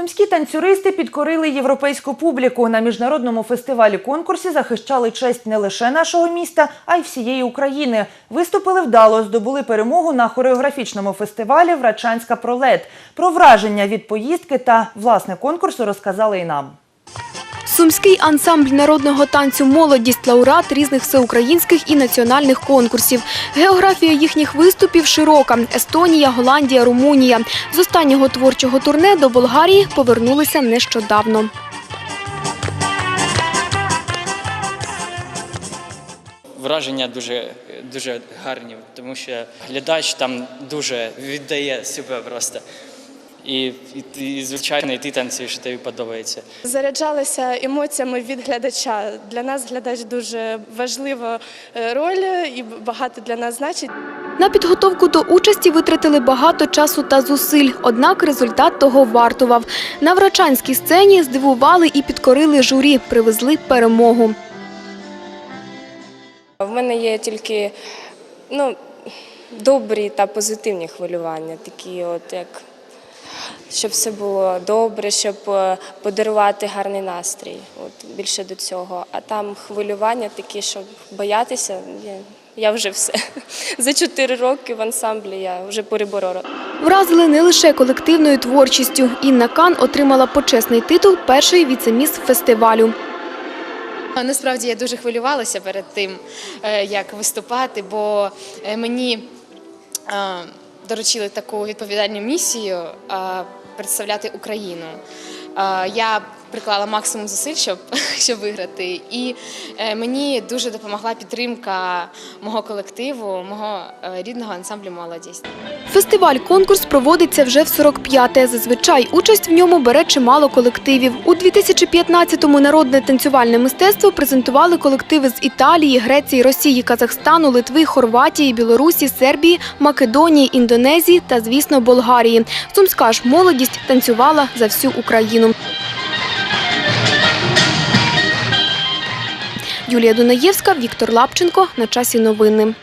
Сумські танцюристи підкорили європейську публіку. На міжнародному фестивалі конкурсі захищали честь не лише нашого міста, а й всієї України. Виступили вдало, здобули перемогу на хореографічному фестивалі Врачанська пролет. Про враження від поїздки та власне конкурсу розказали і нам. Сумський ансамбль народного танцю «Молодість» – лауреат різних всеукраїнських і національних конкурсів. Географія їхніх виступів широка – Естонія, Голландія, Румунія. З останнього творчого турне до Болгарії повернулися нещодавно. Враження дуже, дуже гарні, тому що глядач там дуже віддає себе просто. І, і, і звичайно, і ти танцюєш, і тобі подобається. Заряджалися емоціями від глядача. Для нас глядач дуже важлива е, роль і багато для нас значить. На підготовку до участі витратили багато часу та зусиль, однак результат того вартував. На врачанській сцені здивували і підкорили журі, привезли перемогу. В мене є тільки ну, добрі та позитивні хвилювання, такі, от як щоб все було добре, щоб е, подарувати гарний настрій. От більше до цього. А там хвилювання такі, щоб боятися. Я, я вже все. За чотири роки в ансамблі я вже переборола. Вразили не лише колективною творчістю. Інна Кан отримала почесний титул першої віцеміс фестивалю. Насправді я дуже хвилювалася перед тим, е, як виступати, бо е, мені доручили таку відповідальну місію представляти Україну. Я приклала максимум зусиль, щоб, щоб виграти, і е, мені дуже допомогла підтримка мого колективу, мого е, рідного ансамблю Молодість. Фестиваль-конкурс проводиться вже в 45-те. Зазвичай участь в ньому бере чимало колективів. У 2015-му народне танцювальне мистецтво презентували колективи з Італії, Греції, Росії, Казахстану, Литви, Хорватії, Білорусі, Сербії, Македонії, Індонезії та, звісно, Болгарії. Сумська ж молодість танцювала за всю Україну. Юлія Дунаєвська, Віктор Лапченко. На часі новини.